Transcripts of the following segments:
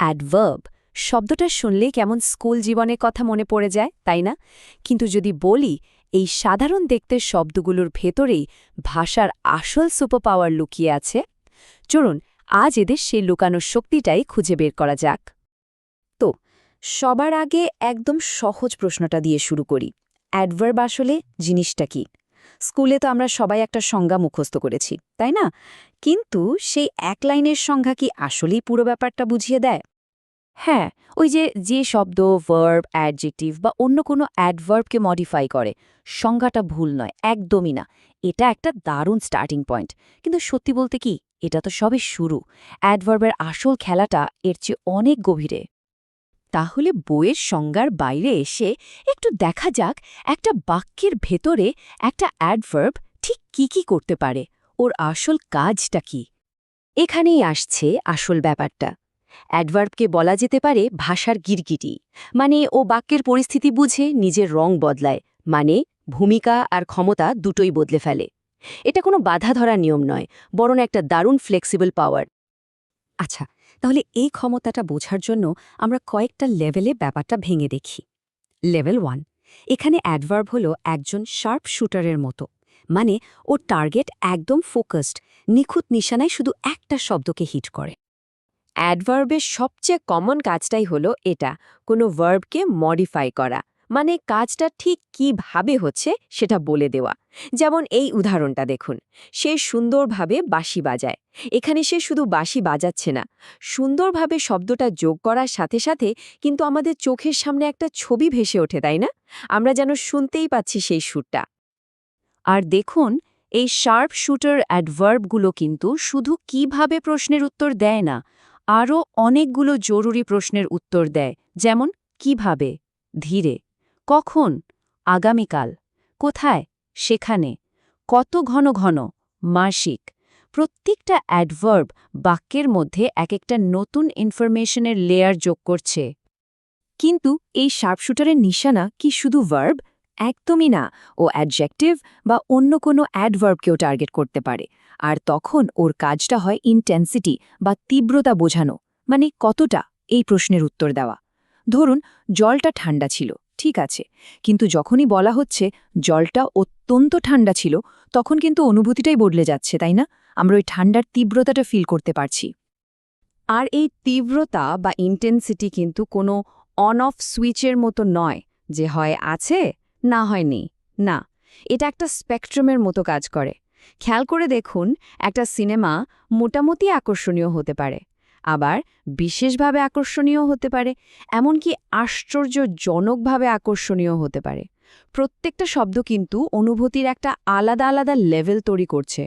Adverb শব্দটা শুনলে কেমন স্কুল জীবনের কথা মনে পড়ে যায়, তাই না? কিন্তু যদি বলি, এই সাধারণ দেখতে শব্দগুলোর ভেতরেই ভাষার আসল সুপার পাওয়ার লুকিয়ে আছে, চলুন আজ এদের সেই লুকানোর শক্তিটাই খুঁজে বের করা যাক। তো, সবার আগে একদম সহজ প্রশ্নটা দিয়ে শুরু করি। অ্যাডভার্ব আসলে জিনিসটা কি? স্কুলে তো আমরা সবাই একটা সংজ্ঞা মুখস্থ করেছি, তাই না? কিন্তু সেই এক লাইনের সংজ্ঞা কি আসলেই পুরো ব্যাপারটা বুঝিয়ে দেয়? হ্যাঁ ওই যে যে শব্দ ভার্ব অ্যাডজেক্টিভ বা অন্য কোনো অ্যাডভার্বকে মডিফাই করে, সংজ্ঞাটা ভুল নয়, একদমই না। এটা একটা দারুণ স্টার্টিং পয়েন্ট কিন্তু সত্যি বলতে কি, এটা তো সবে শুরু। অ্যাডভার্বের আসল খেলাটা এর চেয়ে অনেক গভীরে। তাহলে বইয়ের সংজ্ঞার বাইরে এসে একটু দেখা যাক, একটা বাক্যের ভেতরে একটা অ্যাডভার্ব ঠিক কি কি করতে পারে। ওর আসল কাজটা কি? এখানেই আসছে আসল ব্যাপারটা। অ্যাডভার্বকে বলা যেতে পারে ভাষার গিরগিটি। মানে ও বাক্যের পরিস্থিতি বুঝে নিজের রং বদলায়। মানে ভূমিকা আর ক্ষমতা দুটোই বদলে ফেলে। এটা কোনো বাধা ধরা নিয়ম নয়, বরং একটা দারুণ ফ্লেক্সিবল পাওয়ার আচ্ছা তাহলে এই ক্ষমতাটা বোঝার জন্য আমরা কয়েকটা লেভেলে ব্যাপারটা ভেঙে দেখি। লেভেল ওয়ান, এখানে অ্যাডভার্ব হল একজন শার্প শুটারের মতো। মানে ও টার্গেট একদম ফোকাসড নিখুঁত নিশানায় শুধু একটা শব্দকে হিট করে। অ্যাডভার্বের সবচেয়ে কমন কাজটাই হলো এটা, কোনো ভার্বকে মডিফাই করা। মানে কাজটা ঠিক কীভাবে হচ্ছে সেটা বলে দেওয়া। যেমন এই উদাহরণটা দেখুন, সে সুন্দরভাবে বাঁশি বাজায়। এখানে সে শুধু বাঁশি বাজাচ্ছে না, সুন্দরভাবে শব্দটা যোগ করার সাথে সাথে কিন্তু আমাদের চোখের সামনে একটা ছবি ভেসে ওঠে, তাই না? আমরা যেন শুনতেই পাচ্ছি সেই সুরটা। আর দেখুন, এই শার্প শুটার অ্যাডভার্বগুলো কিন্তু শুধু কীভাবে প্রশ্নের উত্তর দেয় না আরও অনেকগুলো জরুরি প্রশ্নের উত্তর দেয়, যেমন, কীভাবে, ধীরে, কখন, আগামীকাল, কোথায়, সেখানে, কত ঘন ঘন, মাসিক, প্রত্যেকটা অ্যাডভার্ব বাক্যের মধ্যে এক একটা নতুন ইনফরমেশনের লেয়ার যোগ করছে। কিন্তু এই শার্পশুটারের নিশানা কি শুধু ভার্ব? একদমই না, ও অ্যাডজেক্টিভ বা অন্য কোনো অ্যাডভার্বকেও টার্গেট করতে পারে। আর তখন ওর কাজটা হয় ইন্টেন্সিটি বা তীব্রতা বোঝানো। মানে কতটা? এই প্রশ্নের উত্তর দেওয়া। ধরুন, জলটা ঠান্ডা ছিল, ঠিক আছে, কিন্তু যখনই বলা হচ্ছে জলটা অত্যন্ত ঠান্ডা ছিল, তখন কিন্তু অনুভূতিটাই বদলে যাচ্ছে, তাই না? আমরা ওই ঠান্ডার তীব্রতাটা ফিল করতে পারছি। আর এই তীব্রতা বা ইন্টেন্সিটি কিন্তু কোনো অন অফ সুইচের মতো নয় যে হয় আছে, না হয় নেই। না, এটা একটা স্পেকট্রামের মতো কাজ করে। খেয়াল করে দেখুন, একটা সিনেমা মোটামুটি আকর্ষণীয় হতে পারে, আবার বিশেষভাবে আকর্ষণীয় হতে পারে, এমনকি আশ্চর্যজনকভাবে আকর্ষণীয় হতে পারে। প্রত্যেকটা শব্দ কিন্তু অনুভূতির একটা আলাদা আলাদা লেভেল তৈরি করছে।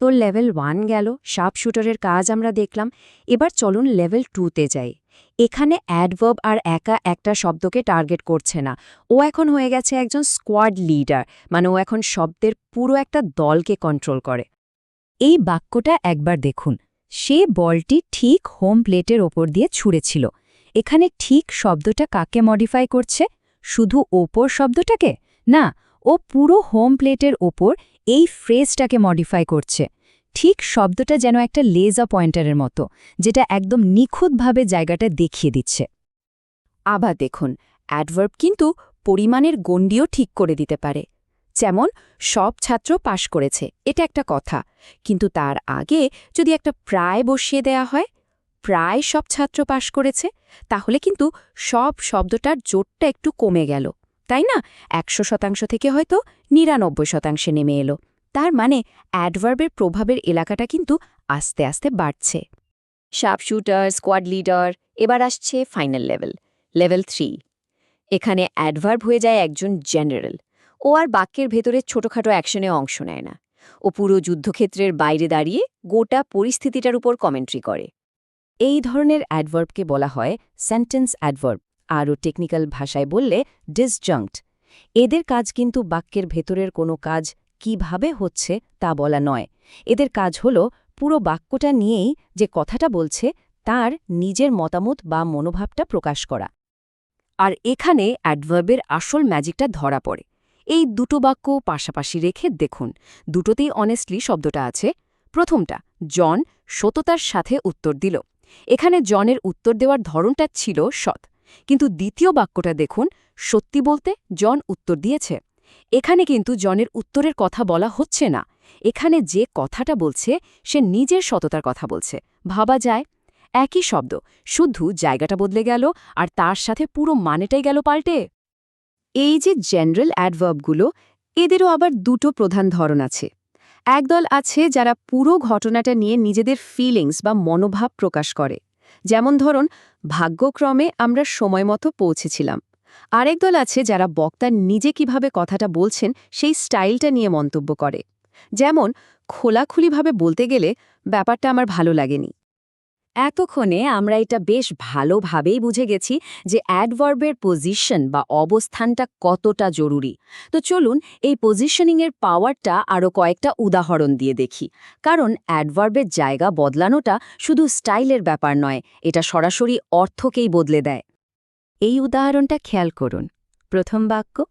তো লেভেল ওয়ান গেল শার্প শুটারের কাজ আমরা দেখলাম, এবার চলুন লেভেল টুতে যাই। এখানে অ্যাডভার্ব আর একা একটা শব্দকে টার্গেট করছে না। ও এখন হয়ে গেছে একজন স্কোয়াড লিডার মানে ও এখন শব্দের পুরো একটা দলকে কন্ট্রোল করে। এই বাক্যটা একবার দেখুন। সে বলটি ঠিক হোম প্লেটের ওপর দিয়ে ছুঁড়েছিল। এখানে ঠিক শব্দটা কাকে মডিফাই করছে? শুধু ওপর শব্দটাকে? না, ও পুরো হোম প্লেটের ওপর এই ফ্রেজটাকে মডিফাই করছে। ঠিক শব্দটা যেন একটা লেজা পয়েন্টারের মতো, যেটা একদম নিখুঁতভাবে জায়গাটা দেখিয়ে দিচ্ছে। আবার দেখুন অ্যাডভার্ব কিন্তু পরিমাণের গণ্ডিও ঠিক করে দিতে পারে। যেমন, সব ছাত্র পাশ করেছে, এটা একটা কথা। কিন্তু তার আগে যদি একটা প্রায় বসিয়ে দেয়া হয়, প্রায় সব ছাত্র পাশ করেছে, তাহলে কিন্তু সব শব্দটার জোরটা একটু কমে গেল। তাই না? একশো শতাংশ থেকে হয়তো নিরানব্বই শতাংশে নেমে এলো। তার মানে অ্যাডভার্বের প্রভাবের এলাকাটা কিন্তু আস্তে আস্তে বাড়ছে। শার্প শুটার, স্কোয়াড লিডার, এবার আসছে ফাইনাল লেভেল লেভেল থ্রি। এখানে অ্যাডভার্ব হয়ে যায় একজন জেনারেল। ও আর বাক্যের ভেতরে ছোটখাটো অ্যাকশনে অংশ নেয় না। ও পুরো যুদ্ধক্ষেত্রের বাইরে দাঁড়িয়ে গোটা পরিস্থিতিটার উপর কমেন্ট্রি করে। এই ধরনের অ্যাডভার্বকে বলা হয় সেন্টেন্স অ্যাডভার্ব আরও টেকনিক্যাল ভাষায় বললে ডিসজাংক্ট এদের কাজ কিন্তু বাক্যের ভেতরের কোনো কাজ কীভাবে হচ্ছে তা বলা নয়। এদের কাজ হল পুরো বাক্যটা নিয়েই যে কথাটা বলছে, তার নিজের মতামত বা মনোভাবটা প্রকাশ করা। আর এখানে অ্যাডভার্বের আসল ম্যাজিকটা ধরা পড়ে। এই দুটো বাক্য পাশাপাশি রেখে দেখুন, দুটোতেই অনেস্টলি শব্দটা আছে। প্রথমটা, জন সততার সাথে উত্তর দিল। এখানে জনের উত্তর দেওয়ার ধরনটা ছিল সৎ। কিন্তু দ্বিতীয় বাক্যটা দেখুন, সত্যি বলতে জন উত্তর দিয়েছে। এখানে কিন্তু জনের উত্তরের কথা বলা হচ্ছে না। এখানে যে কথাটা বলছে, সে নিজের সততার কথা বলছে। ভাবা যায়। একই শব্দ, শুধু জায়গাটা বদলে গেল আর তার সাথে পুরো মানেটাই গেল পাল্টে। এই যে জেনারেল অ্যাডভার্বগুলো এদেরও আবার দুটো প্রধান ধরন আছে। একদল আছে যারা পুরো ঘটনাটা নিয়ে নিজেদের ফিলিংস বা মনোভাব প্রকাশ করে। যেমন ধরুন, ভাগ্যক্রমে আমরা সময়মতো পৌঁছেছিলাম। আরেক দল আছে যারা বক্তা নিজে কীভাবে কথাটা বলছেন সেই স্টাইলটা নিয়ে মন্তব্য করে। যেমন, খোলাখুলিভাবে বলতে গেলে ব্যাপারটা আমার ভালো লাগেনি। এতক্ষণে আমরা এটা বেশ ভালোভাবেই বুঝে গেছি যে অ্যাডভার্বের পজিশন বা অবস্থানটা কতটা জরুরি। তো চলুন এই পজিশনিংয়ের পাওয়ারটা আরও কয়েকটা উদাহরণ দিয়ে দেখি। কারণ অ্যাডভার্বের জায়গা বদলানোটা শুধু স্টাইলের ব্যাপার নয়, এটা সরাসরি অর্থকেই বদলে দেয়। এই উদাহরণটা খেয়াল করুন। প্রথম বাক্য,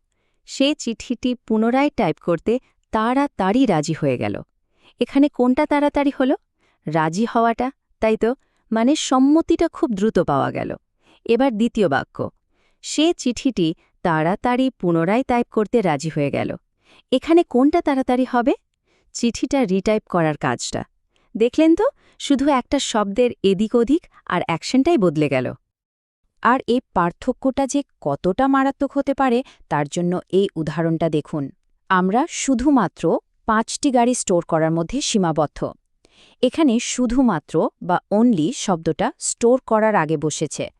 সে চিঠিটি পুনরায় টাইপ করতে তাড়াতাড়ি রাজি হয়ে গেল। এখানে কোনটা তাড়াতাড়ি হলো? রাজি হওয়াটা, তাই তো? মানে সম্মতিটা খুব দ্রুত পাওয়া গেল। এবার দ্বিতীয় বাক্য, সে চিঠিটি তাড়াতাড়ি পুনরায় টাইপ করতে রাজি হয়ে গেল। এখানে কোনটা তাড়াতাড়ি হবে? চিঠিটা রিটাইপ করার কাজটা। দেখলেন তো? শুধু একটা শব্দের এদিক ওদিক আর অ্যাকশনটাই বদলে গেল। আর এই পার্থক্যটা যে কতটা মারাত্মক হতে পারে, তার জন্য এই উদাহরণটা দেখুন। আমরা শুধুমাত্র পাঁচটি গাড়ি স্টোর করার মধ্যে সীমাবদ্ধ। এখানে শুধুমাত্র বা অনলি শব্দটা স্টোর করার আগে বসেছে।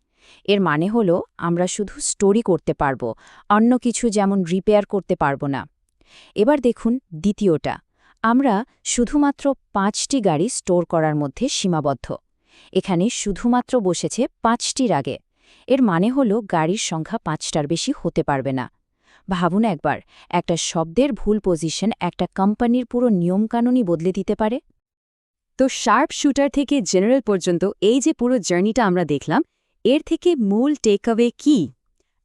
এর মানে হলো আমরা শুধু স্টোরি করতে পারব, অন্য কিছু যেমন রিপেয়ার করতে পারব না। এবার দেখুন দ্বিতীয়টা। আমরা শুধুমাত্র পাঁচটি গাড়ি স্টোর করার মধ্যে সীমাবদ্ধ। এখানে শুধুমাত্র বসেছে পাঁচটির আগে। এর মানে হল গাড়ির সংখ্যা পাঁচটার বেশি হতে পারবে না। ভাবুন একবার, একটা শব্দের ভুল পজিশন একটা কোম্পানির পুরো নিয়মকানুনই বদলে দিতে পারে। তো শার্প শুটার থেকে জেনারেল পর্যন্ত এই যে পুরো জার্নিটা আমরা দেখলাম, এর থেকে মূল টেকঅ্যাওয়ে কি?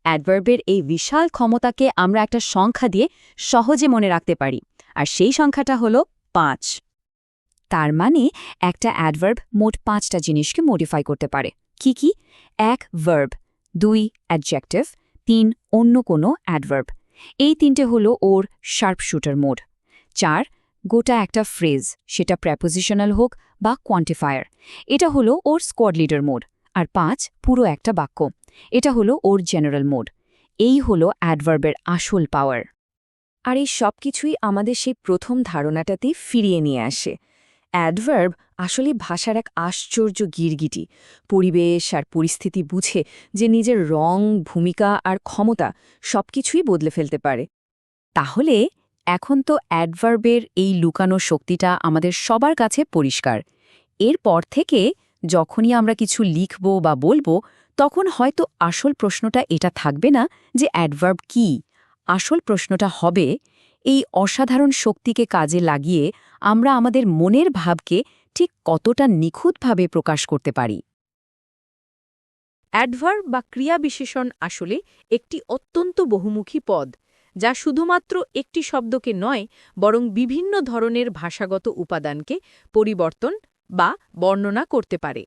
অ্যাডভার্বের এই বিশাল ক্ষমতাকে আমরা একটা সংখ্যা দিয়ে সহজে মনে রাখতে পারি, আর সেই সংখ্যাটা হলো পাঁচ। তার মানে একটা অ্যাডভার্ব মোট পাঁচটা জিনিসকে মডিফাই করতে পারে। কি কি? এক ভার্ব দুই অ্যাডজেক্টিভ তিন, অন্য কোনো অ্যাডভার্ব এই তিনটে হলো ওর শার্প শুটার মোড চার, গোটা একটা ফ্রেজ সেটা প্র্যাপোজিশনাল হোক বা কোয়ান্টিফায়ার এটা হলো ওর স্কোয়াড লিডার মোড আর পাঁচ, পুরো একটা বাক্য। এটা হলো ওর জেনারেল মোড এই হলো অ্যাডভার্বের আসল পাওয়ার আর এই সব কিছুই আমাদের সেই প্রথম ধারণাটাতেই ফিরিয়ে নিয়ে আসে। অ্যাডভার্ব আসলে ভাষার এক আশ্চর্য গিরগিটি। পরিবেশ আর পরিস্থিতি বুঝে যে নিজের রং, ভূমিকা আর ক্ষমতা সবকিছুই বদলে ফেলতে পারে। তাহলে এখন তো অ্যাডভার্বের এই লুকানো শক্তিটা আমাদের সবার কাছে পরিষ্কার। এরপর থেকে যখনই আমরা কিছু লিখব বা বলব, তখন হয়তো আসল প্রশ্নটা এটা থাকবে না যে অ্যাডভার্ব কি। আসল প্রশ্নটা হবে, এই অসাধারণ শক্তিকে কাজে লাগিয়ে আমরা আমাদের মনের ভাবকে ঠিক কতটা নিখুঁতভাবে প্রকাশ করতে পারি। অ্যাডভার্ব বা ক্রিয়া বিশেষণ আসলে একটি অত্যন্ত বহুমুখী পদ, যা শুধুমাত্র একটি শব্দকে নয়, বরং বিভিন্ন ধরনের ভাষাগত উপাদানকে পরিবর্তন বা বর্ণনা করতে পারে।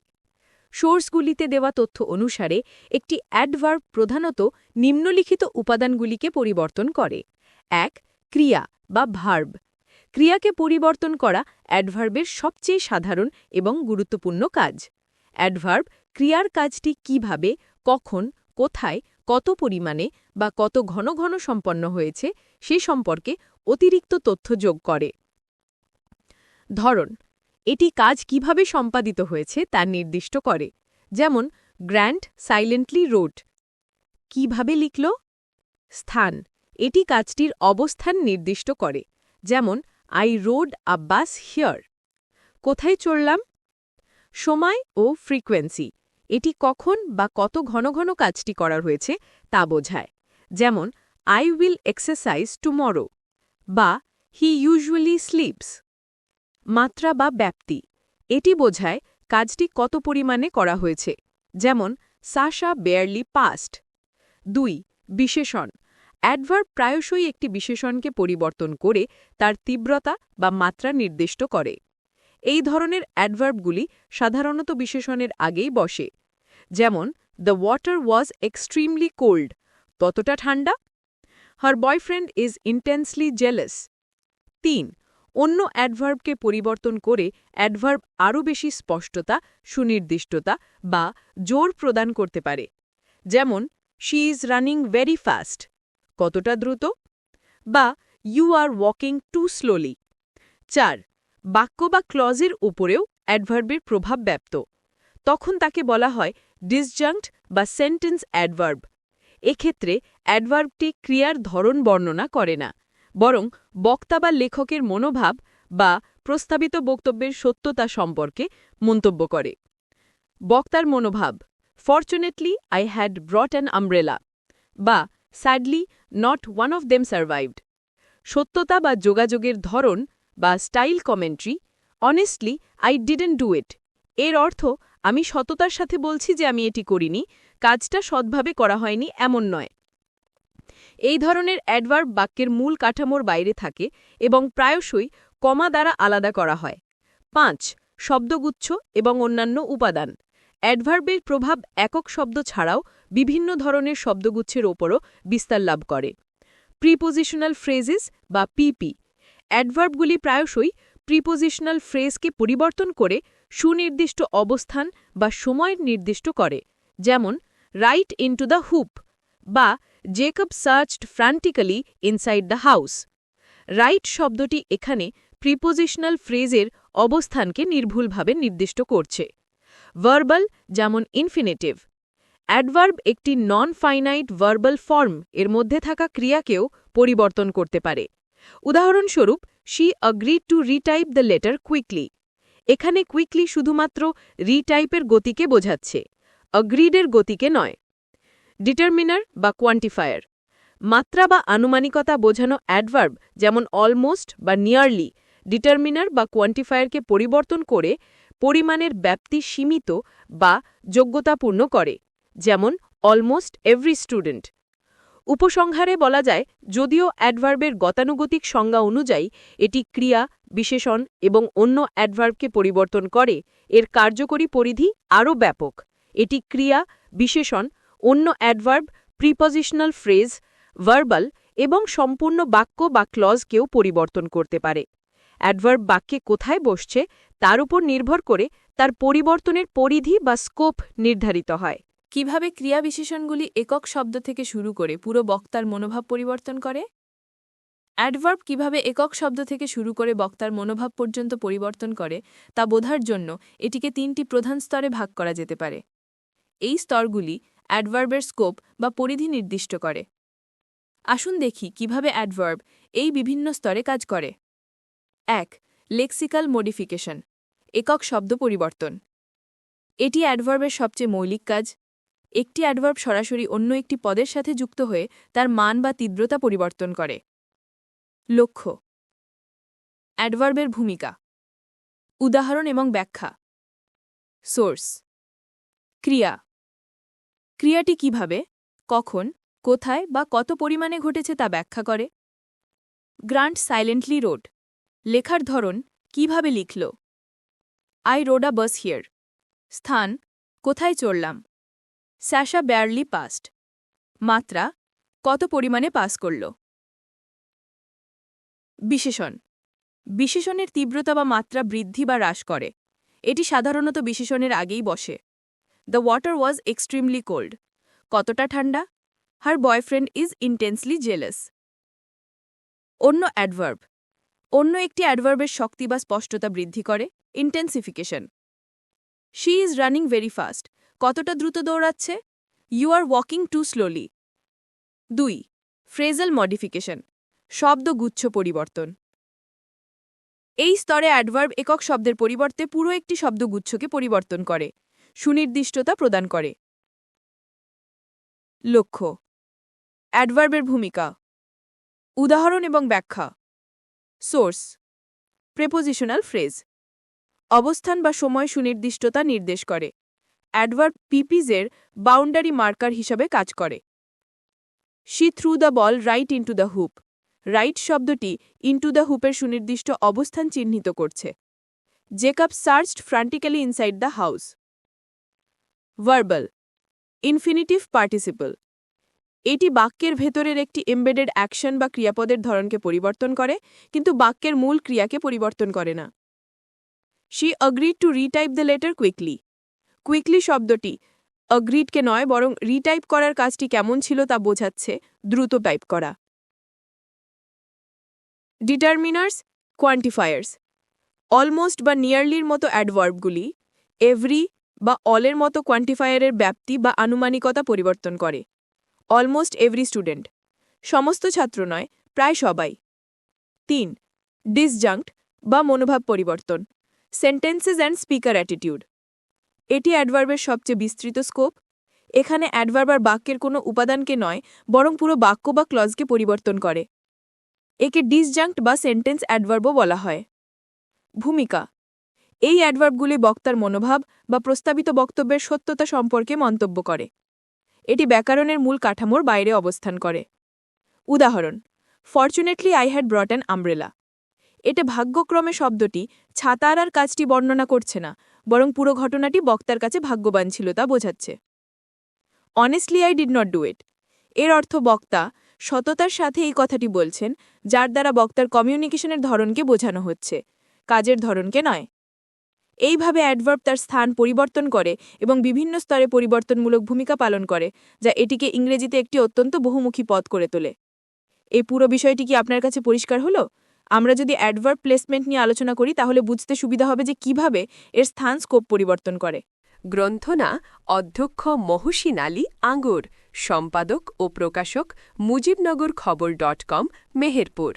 সোর্সগুলিতে দেওয়া তথ্য অনুসারে, একটি অ্যাডভার্ব প্রধানত নিম্নলিখিত উপাদানগুলিকে পরিবর্তন করে। এক, ক্রিয়া বা ভার্ব। ক্রিয়াকে পরিবর্তন করা অ্যাডভার্বের সবচেয়ে সাধারণ এবং গুরুত্বপূর্ণ কাজ। অ্যাডভার্ব ক্রিয়ার কাজটি কীভাবে, কখন, কোথায়, কত পরিমাণে বা কত ঘন ঘন সম্পন্ন হয়েছে সে সম্পর্কে অতিরিক্ত তথ্য যোগ করে। ধরন, এটি কাজ কীভাবে সম্পাদিত হয়েছে তা নির্দিষ্ট করে, যেমন গ্র্যান্ড সাইলেন্টলি রোড। কীভাবে লিখল? স্থান, এটি কাজটির অবস্থান নির্দিষ্ট করে, যেমন I rode a bus here কোথায় চড়লাম? সময় ও ফ্রিকোয়েন্সি এটি কখন বা কত ঘন ঘন কাজটি করার হয়েছে তা বোঝায়। যেমন আই উইল এক্সারসাইজ টুমরো বা হি ইউজুয়ালি স্লিপস মাত্রা বা ব্যাপ্তি। এটি বোঝায় কাজটি কত পরিমাণে করা হয়েছে। যেমন সাশা বেয়ারলি পাস্ট দুই, বিশেষণ। অ্যাডভার্ব প্রায়শই একটি বিশেষণকে পরিবর্তন করে তার তীব্রতা বা মাত্রা নির্দিষ্ট করে। এই ধরনের অ্যাডভার্বগুলি সাধারণত বিশেষণের আগেই বসে, যেমন the water was extremely cold ততটা ঠান্ডা? Her boyfriend is intensely jealous তিন, অন্য অ্যাডভার্বকে পরিবর্তন করে অ্যাডভার্ব আরও বেশি স্পষ্টতা, সুনির্দিষ্টতা বা জোর প্রদান করতে পারে, যেমন she is running very fast কতটা দ্রুত? বা you are walking too slowly চার, বাক্য বা ক্লজের উপরেও অ্যাডভার্বের প্রভাব ব্যাপ্ত। তখন তাকে বলা হয় ডিসজাংক্ট বা সেন্টেন্স অ্যাডভার্ব এক্ষেত্রে অ্যাডভার্বটি ক্রিয়ার ধরন বর্ণনা করে না, বরং বক্তা বা লেখকের মনোভাব বা প্রস্তাবিত বক্তব্যের সত্যতা সম্পর্কে মন্তব্য করে। বক্তার মনোভাব fortunately I had brought an umbrella বা sadly not one of them survived সত্যতা বা যোগাযোগের ধরন বা style commentary honestly I didn't do it এর অর্থ, আমি সততার সাথে বলছি যে আমি এটি করিনি, কাজটা সৎভাবে করা হয়নি, এমন নয়। এই ধরনের অ্যাডভার্ব বাক্যের মূল কাঠামোর বাইরে থাকে এবং প্রায়শই কমা দ্বারা আলাদা করা হয়। পাঁচ, শব্দগুচ্ছ এবং অন্যান্য উপাদান। অ্যাডভার্বের প্রভাব একক শব্দ ছাড়াও বিভিন্ন ধরনের শব্দগুচ্ছের ওপরও বিস্তার লাভ করে। প্রিপোজিশনাল ফ্রেজেস বা পিপি। অ্যাডভার্বগুলি প্রায়শই প্রিপোজিশনাল ফ্রেজকে পরিবর্তন করে সুনির্দিষ্ট অবস্থান বা সময় নির্দিষ্ট করে, যেমন রাইট ইন্টু দ্য হুপ বা Jacob searched frantically inside the house. Right শব্দটি এখানে প্রিপোজিশনাল ফ্রেজের অবস্থানকে নির্ভুলভাবে নির্দিষ্ট করছে। ভার্বাল যেমন ইনফিনিটিভ অ্যাডভার্ব একটি নন ফাইনাইট ভার্বাল ফর্ম এর মধ্যে থাকা ক্রিয়াকেও পরিবর্তন করতে পারে। উদাহরণস্বরূপ she agreed to retype the letter quickly এখানে কুইকলি শুধুমাত্র রিটাইপের গতিকে বোঝাচ্ছে অগ্রিডের গতিকে নয়। ডিটারমিনার বা কোয়ান্টিফায়ার মাত্রা বা আনুমানিকতা বোঝানো অ্যাডভার্ব যেমন অলমোস্ট বা নিয়ারলি ডিটারমিনার বা কোয়ান্টিফায়ারকে পরিবর্তন করে পরিমাণের ব্যাপ্তি সীমিত বা যোগ্যতাপূর্ণ করে, যেমন অলমোস্ট এভরি স্টুডেন্ট উপসংহারে বলা যায়, যদিও অ্যাডভার্বের গতানুগতিক সংজ্ঞা অনুযায়ী, এটি ক্রিয়া, বিশেষণ এবং অন্য অ্যাডভার্বকে পরিবর্তন করে, এর কার্যকরী পরিধি আরও ব্যাপক। এটি ক্রিয়া, বিশেষণ, অন্য অ্যাডভার্ব প্রিপজিশনাল ফ্রেজ ভার্বাল এবং সম্পূর্ণ বাক্য বা ক্লজকেও পরিবর্তন করতে পারে। অ্যাডভার্ব বাক্যে কোথায় বসছে তার উপর নির্ভর করে তার পরিবর্তনের পরিধি বা স্কোপ নির্ধারিত হয়। কীভাবে ক্রিয়া বিশেষণগুলি একক শব্দ থেকে শুরু করে পুরো বক্তার মনোভাব পরিবর্তন করে? অ্যাডভার্ব কীভাবে একক শব্দ থেকে শুরু করে বক্তার মনোভাব পর্যন্ত পরিবর্তন করে তা বোঝার জন্য এটিকে তিনটি প্রধান স্তরে ভাগ করা যেতে পারে। এই স্তরগুলি অ্যাডভার্বের স্কোপ বা পরিধি নির্দিষ্ট করে। আসুন দেখি কীভাবে অ্যাডভার্ব এই বিভিন্ন স্তরে কাজ করে। এক লেক্সিক্যাল মডিফিকেশন, একক শব্দ পরিবর্তন। এটি অ্যাডভার্বের সবচেয়ে মৌলিক কাজ। একটি অ্যাডভার্ব সরাসরি অন্য একটি পদের সাথে যুক্ত হয়ে তার মান বা তীব্রতা পরিবর্তন করে। লক্ষ্য। অ্যাডভার্বের ভূমিকা। উদাহরণ এবং ব্যাখ্যা। সোর্স। ক্রিয়া। ক্রিয়াটি কীভাবে, কখন, কোথায় বা কত পরিমাণে ঘটেছে তা ব্যাখ্যা করে। Grant silently rode. লেখার ধরন কীভাবে লিখল? I rode a bus here স্থান, কোথায় চড়লাম? স্যাশা ব্যারলি পাস্ট মাত্রা, কত পরিমাণে পাস করল? বিশেষণ। বিশেষণের তীব্রতা বা মাত্রা বৃদ্ধি বা হ্রাস করে। এটি সাধারণত বিশেষণের আগেই বসে। The water was extremely cold কতটা ঠান্ডা? Her boyfriend is intensely jealous অন্য অ্যাডভার্ব অন্য একটি অ্যাডভার্বের শক্তি বা স্পষ্টতা বৃদ্ধি করে intensification she is running very fast কতটা দ্রুত দৌড়াচ্ছে? You are walking too slowly দুই ফ্রেজাল মডিফিকেশন শব্দগুচ্ছ পরিবর্তন. এই স্তরে অ্যাডভার্ব একক শব্দের পরিবর্তে পুরো একটি শব্দগুচ্ছকে পরিবর্তন করে, সুনির্দিষ্টতা প্রদান করে। লক্ষ্য, অ্যাডভার্বের ভূমিকা, উদাহরণ এবং ব্যাখ্যা। সোর্স প্রেপোজিশনাল ফ্রেজ অবস্থান বা সময় সুনির্দিষ্টতা নির্দেশ করে। অ্যাডভার্ব পিপিজের বাউন্ডারি মার্কার হিসাবে কাজ করে। She threw the ball right into the hoop right শব্দটি ইন্টু দ্য হুপের সুনির্দিষ্ট অবস্থান চিহ্নিত করছে। Jacob searched frantically inside the house verbal infinitive participle এটি বাক্যের ভেতরের একটি এমবেডেড অ্যাকশন বা ক্রিয়াপদের ধরনকে পরিবর্তন করে, কিন্তু বাক্যের মূল ক্রিয়াকে পরিবর্তন করে না। She agreed to retype the letter quickly quickly শব্দটি অগ্রিডকে নয়, বরং রিটাইপ করার কাজটি কেমন ছিল তা বোঝাচ্ছে দ্রুত টাইপ করা। ডিটারমিনার্স কোয়ান্টিফায়ার্স অলমোস্ট বা নিয়ারলির মতো অ্যাডভার্বগুলি এভরি বা অলের মতো কোয়ান্টিফায়ারের ব্যাপ্তি বা আনুমানিকতা পরিবর্তন করে। অলমোস্ট এভরি স্টুডেন্ট সমস্ত ছাত্র নয়, প্রায় সবাই। তিন ডিসজাঙ্ক্ট বা মনোভাব পরিবর্তন সেন্টেন্সেস অ্যান্ড স্পিকার অ্যাটিটিউড এটি অ্যাডভার্বের সবচেয়ে বিস্তৃত স্কোপ এখানে অ্যাডভার্ব আর বাক্যের কোনো উপাদানকে নয়, বরং পুরো বাক্য বা ক্লজকে পরিবর্তন করে। একে ডিসজাঙ্ক্ট বা সেন্টেন্স অ্যাডভার্বও বলা হয়। ভূমিকা, এই অ্যাডভার্বগুলি বক্তার মনোভাব বা প্রস্তাবিত বক্তব্যের সত্যতা সম্পর্কে মন্তব্য করে। এটি ব্যাকরণের মূল কাঠামোর বাইরে অবস্থান করে। উদাহরণ fortunately I had brought an umbrella এটা ভাগ্যক্রমে শব্দটি ছাতার আর কাজটি বর্ণনা করছে না, বরং পুরো ঘটনাটি বক্তার কাছে ভাগ্যবান ছিল তা বোঝাচ্ছে। Honestly I did not do it এর অর্থ বক্তা সততার সাথে এই কথাটি বলছেন, যার দ্বারা বক্তার কমিউনিকেশনের ধরনকে বোঝানো হচ্ছে, কাজের ধরনকে নয়। এইভাবে অ্যাডভার্ব তার স্থান পরিবর্তন করে এবং বিভিন্ন স্তরে পরিবর্তনমূলক ভূমিকা পালন করে, যা এটিকে ইংরেজিতে একটি অত্যন্ত বহুমুখী পথ করে তোলে। এই পুরো বিষয়টি কি আপনার কাছে পরিষ্কার হলো? আমরা যদি অ্যাডভার্ব প্লেসমেন্ট নিয়ে আলোচনা করি, তাহলে বুঝতে সুবিধা হবে যে কীভাবে এর স্থান স্কোপ পরিবর্তন করে। গ্রন্থনা অধ্যক্ষ মহসিন আলী আঙ্গুর, সম্পাদক ও প্রকাশক মুজিবনগর খবর ডট কম, মেহেরপুর।